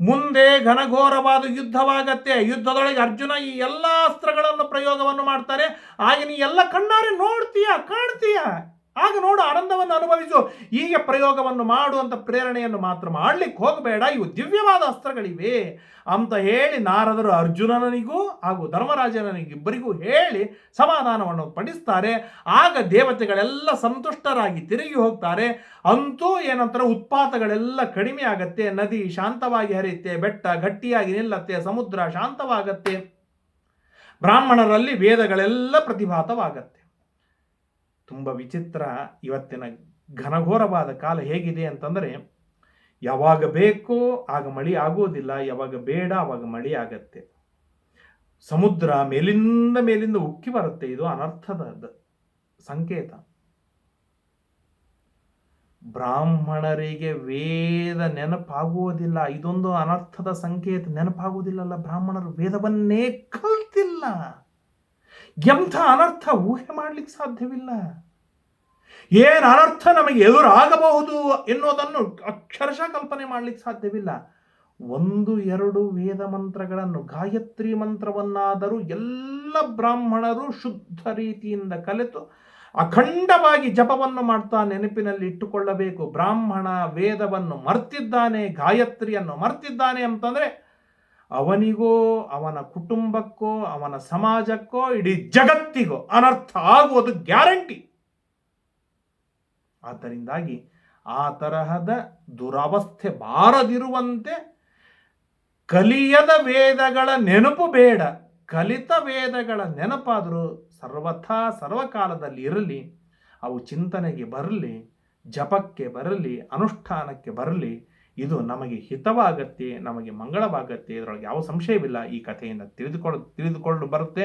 ಮುಂದೆ ಘನಘೋರವಾದ ಯುದ್ಧವಾಗತ್ತೆ. ಯುದ್ಧದೊಳಗೆ ಅರ್ಜುನ ಈ ಎಲ್ಲ ಅಸ್ತ್ರಗಳನ್ನು ಪ್ರಯೋಗವನ್ನು ಮಾಡ್ತಾರೆ. ಆಗಿನ ಎಲ್ಲ ಕಣ್ಣಾರೆ ನೋಡ್ತೀಯ, ಕಾಣ್ತೀಯ? ಆಗ ನೋಡು, ಆನಂದವನ್ನು ಅನುಭವಿಸು. ಹೀಗೆ ಪ್ರಯೋಗವನ್ನು ಮಾಡುವಂಥ ಪ್ರೇರಣೆಯನ್ನು ಮಾತ್ರ ಮಾಡಲಿಕ್ಕೆ ಹೋಗಬೇಡ. ಇವು ದಿವ್ಯವಾದ ಅಸ್ತ್ರಗಳಿವೆ ಅಂತ ಹೇಳಿ ನಾರದರು ಅರ್ಜುನನಿಗೂ ಹಾಗೂ ಧರ್ಮರಾಜನಿಗಿಬ್ಬರಿಗೂ ಹೇಳಿ ಸಮಾಧಾನವನ್ನು ಪಡಿಸ್ತಾರೆ. ಆಗ ದೇವತೆಗಳೆಲ್ಲ ಸಂತುಷ್ಟರಾಗಿ ತಿರುಗಿ ಹೋಗ್ತಾರೆ. ಅಂತೂ ಏನಂತಾರೆ, ಉತ್ಪಾತಗಳೆಲ್ಲ ಕಡಿಮೆ ಆಗತ್ತೆ. ನದಿ ಶಾಂತವಾಗಿ ಹರಿಯುತ್ತೆ, ಬೆಟ್ಟ ಗಟ್ಟಿಯಾಗಿ ನಿಲ್ಲತ್ತೆ, ಸಮುದ್ರ ಶಾಂತವಾಗತ್ತೆ. ಬ್ರಾಹ್ಮಣರಲ್ಲಿ ವೇದಗಳೆಲ್ಲ ಪ್ರತಿಭಾತವಾಗತ್ತೆ. ತುಂಬ ವಿಚಿತ್ರ, ಇವತ್ತಿನ ಘನಘೋರವಾದ ಕಾಲ ಹೇಗಿದೆ ಅಂತಂದರೆ, ಯಾವಾಗ ಬೇಕೋ ಆಗ ಮಳೆ ಆಗೋದಿಲ್ಲ ಯಾವಾಗ ಬೇಡ ಆವಾಗ ಮಳೆ ಆಗತ್ತೆ. ಸಮುದ್ರ ಮೇಲಿಂದ ಮೇಲಿಂದ ಉಕ್ಕಿ ಬರುತ್ತೆ, ಇದು ಅನರ್ಥದ ಸಂಕೇತ. ಬ್ರಾಹ್ಮಣರಿಗೆ ವೇದ ನೆನಪಾಗುವುದಿಲ್ಲ, ಇದೊಂದು ಅನರ್ಥದ ಸಂಕೇತ, ನೆನಪಾಗುವುದಿಲ್ಲಲ್ಲ ಬ್ರಾಹ್ಮಣರು, ವೇದವನ್ನೇ ಕಲ್ತಿಲ್ಲ. ಎಂಥ ಅನರ್ಥ ಊಹೆ ಮಾಡಲಿಕ್ಕೆ ಸಾಧ್ಯವಿಲ್ಲ. ಏನು ಅನರ್ಥ ನಮಗೆ ಎದುರಾಗಬಹುದು ಎನ್ನುವುದನ್ನು ಅಕ್ಷರಶಃ ಕಲ್ಪನೆ ಮಾಡಲಿಕ್ಕೆ ಸಾಧ್ಯವಿಲ್ಲ. ಒಂದು, ಎರಡು ವೇದ ಮಂತ್ರಗಳನ್ನು, ಗಾಯತ್ರಿ ಮಂತ್ರವನ್ನಾದರೂ ಎಲ್ಲ ಬ್ರಾಹ್ಮಣರು ಶುದ್ಧ ರೀತಿಯಿಂದ ಕಲಿತು ಅಖಂಡವಾಗಿ ಜಪವನ್ನು ಮಾಡ್ತಾ ನೆನಪಿನಲ್ಲಿ ಇಟ್ಟುಕೊಳ್ಳಬೇಕು. ಬ್ರಾಹ್ಮಣ ವೇದವನ್ನು ಮರ್ತಿದ್ದಾನೆ, ಗಾಯತ್ರಿಯನ್ನು ಮರ್ತಿದ್ದಾನೆ ಅಂತಂದ್ರೆ ಅವನಿಗೋ, ಅವನ ಕುಟುಂಬಕ್ಕೋ, ಅವನ ಸಮಾಜಕ್ಕೋ, ಇಡೀ ಜಗತ್ತಿಗೋ ಅನರ್ಥ ಆಗುವುದು ಗ್ಯಾರಂಟಿ. ಆದ್ದರಿಂದಾಗಿ ಆ ತರಹದ ದುರವಸ್ಥೆ ಬಾರದಿರುವಂತೆ ಕಲಿಯದ ವೇದಗಳ ನೆನಪು ಬೇಡ. ಕಲಿತ ವೇದಗಳ ನೆನಪಾದರೂ ಸರ್ವಥಾ ಸರ್ವಕಾಲದಲ್ಲಿ ಇರಲಿ, ಅವು ಚಿಂತನೆಗೆ ಬರಲಿ, ಜಪಕ್ಕೆ ಬರಲಿ, ಅನುಷ್ಠಾನಕ್ಕೆ ಬರಲಿ ಇದು ನಮಗೆ ಹಿತವಾಗತ್ತೆ ನಮಗೆ ಮಂಗಳವಾಗತ್ತೆ ಇದರೊಳಗೆ ಯಾವ ಸಂಶಯವಿಲ್ಲ ಈ ಕಥೆಯಿಂದ ತಿಳಿದುಕೊಳ್ಳ ತಿಳಿದುಕೊಂಡು ಬರುತ್ತೆ.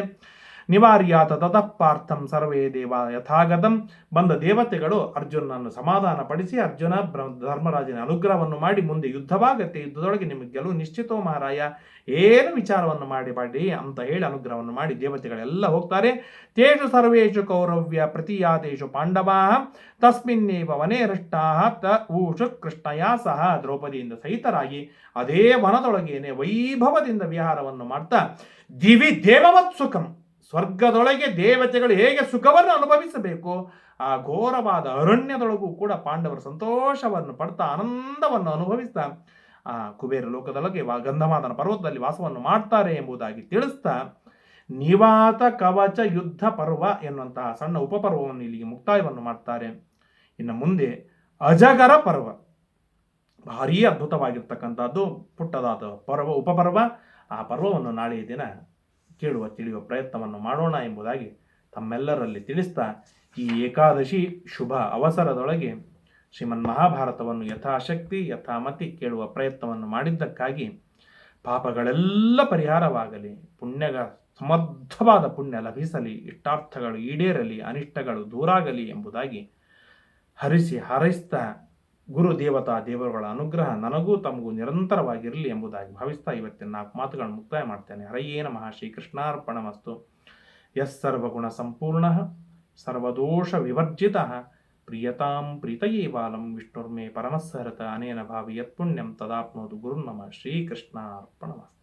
ನಿವಾರ್ಯಾತ ತತಃಪಾರ್ಥಂ ಸರ್ವೇ ದೇವ ಯಥಾಗತಂ. ಬಂದ ದೇವತೆಗಳು ಅರ್ಜುನನನ್ನು ಸಮಾಧಾನ ಪಡಿಸಿ ಅರ್ಜುನ ಧರ್ಮರಾಜನ ಅನುಗ್ರಹವನ್ನು ಮಾಡಿ ಮುಂದೆ ಯುದ್ಧವಾಗತ್ತೆ. ಯುದ್ಧದೊಳಗೆ ನಿಮಗೆ ಗೆಲುವು ನಿಶ್ಚಿತೋ ಮಹಾರಾಯ ಏನು ವಿಚಾರವನ್ನು ಮಾಡಿ ಮಾಡಿ ಅಂತ ಹೇಳಿ ಅನುಗ್ರಹವನ್ನು ಮಾಡಿ ದೇವತೆಗಳೆಲ್ಲ ಹೋಗ್ತಾರೆ. ತೇಷು ಸರ್ವೇಶು ಕೌರವ್ಯ ಪ್ರತಿಯಾದೇಶು ಪಾಂಡವಾ. ತಸ್ಮಿನ್ನೇವ ವನೇ ಹೃಷ್ಟಾ ತ ಊಷು ಕೃಷ್ಣಯ ಸಹ ದ್ರೌಪದಿಯಿಂದ ಸಹಿತರಾಗಿ ಅದೇ ವನದೊಳಗೇನೆ ವೈಭವದಿಂದ ವಿಹಾರವನ್ನು ಮಾಡ್ತಾ ದಿವಿ ದೇವವತ್ ಸುಖಂ ಸ್ವರ್ಗದೊಳಗೆ ದೇವತೆಗಳು ಹೇಗೆ ಸುಖವನ್ನು ಅನುಭವಿಸಬೇಕು, ಆ ಘೋರವಾದ ಅರಣ್ಯದೊಳಗೂ ಕೂಡ ಪಾಂಡವರು ಸಂತೋಷವನ್ನು ಪಡ್ತಾ ಆನಂದವನ್ನು ಅನುಭವಿಸ್ತಾ, ಆ ಕುಬೇರ ಲೋಕದೊಳಗೆ ಗಂಧಮಾದನ ಪರ್ವತದಲ್ಲಿ ವಾಸವನ್ನು ಮಾಡ್ತಾರೆ ಎಂಬುದಾಗಿ ತಿಳಿಸ್ತಾ, ನಿವಾತ ಕವಚ ಯುದ್ಧ ಪರ್ವ ಎನ್ನುವಂತಹ ಸಣ್ಣ ಉಪಪರ್ವವನ್ನು ಇಲ್ಲಿಗೆ ಮುಕ್ತಾಯವನ್ನು ಮಾಡ್ತಾರೆ. ಇನ್ನು ಮುಂದೆ ಅಜಗರ ಪರ್ವ. ಭಾರೀ ಅದ್ಭುತವಾಗಿರ್ತಕ್ಕಂಥದ್ದು, ಪುಟ್ಟದಾದ ಪರ್ವ, ಉಪಪರ್ವ. ಆ ಪರ್ವವನ್ನು ನಾಳೆಯ ದಿನ ಕೇಳುವ, ತಿಳಿಯುವ ಪ್ರಯತ್ನವನ್ನು ಮಾಡೋಣ ಎಂಬುದಾಗಿ ತಮ್ಮೆಲ್ಲರಲ್ಲಿ ತಿಳಿಸ್ತಾ ಈ ಏಕಾದಶಿ ಶುಭ ಅವಸರದೊಳಗೆ ಶ್ರೀಮನ್ ಮಹಾಭಾರತವನ್ನು ಯಥಾಶಕ್ತಿ, ಯಥಾಮತಿ ಕೇಳುವ ಪ್ರಯತ್ನವನ್ನು ಮಾಡಿದ್ದಕ್ಕಾಗಿ ಪಾಪಗಳೆಲ್ಲ ಪರಿಹಾರವಾಗಲಿ, ಪುಣ್ಯಗ ಸಮರ್ಥವಾದ ಪುಣ್ಯ ಲಭಿಸಲಿ, ಇಷ್ಟಾರ್ಥಗಳು ಈಡೇರಲಿ, ಅನಿಷ್ಟಗಳು ದೂರಾಗಲಿ ಎಂಬುದಾಗಿ ಹರಿಸಿ ಹಾರೈಸ್ತಾ ಗುರು ದೇವತಾ ದೇವರುಗಳ ಅನುಗ್ರಹ ನನಗೂ ತಮಗೂ ನಿರಂತರವಾಗಿರಲಿ ಎಂಬುದಾಗಿ ಭಾವಿಸ್ತಾ ಇವತ್ತಿನ ನಾಲ್ಕು ಮಾತುಗಳನ್ನು ಮುಕ್ತಾಯ ಮಾಡ್ತೇನೆ. ಹರಯೇ ನಮಃ. ಶ್ರೀಕೃಷ್ಣಾರ್ಪಣ ಮಸ್ತು ಯಸ್ ಸರ್ವಗುಣ ಸಂಪೂರ್ಣ, ಸರ್ವದೋಷ ವಿವರ್ಜಿತ, ಪ್ರಿಯತಾಂ ಪ್ರೀತಯೇ ಬಾಲಂ ವಿಷ್ಣುರ್ಮೇ ಪರಮಸ್ಸರತ ಅನೇನ ಭಾವಿ ಯತ್ಪುಣ್ಯಂ ತದಾಪ್ನೋದು ಗುರುನಮ ಶ್ರೀಕೃಷ್ಣಾರ್ಪಣ ಮಸ್ತು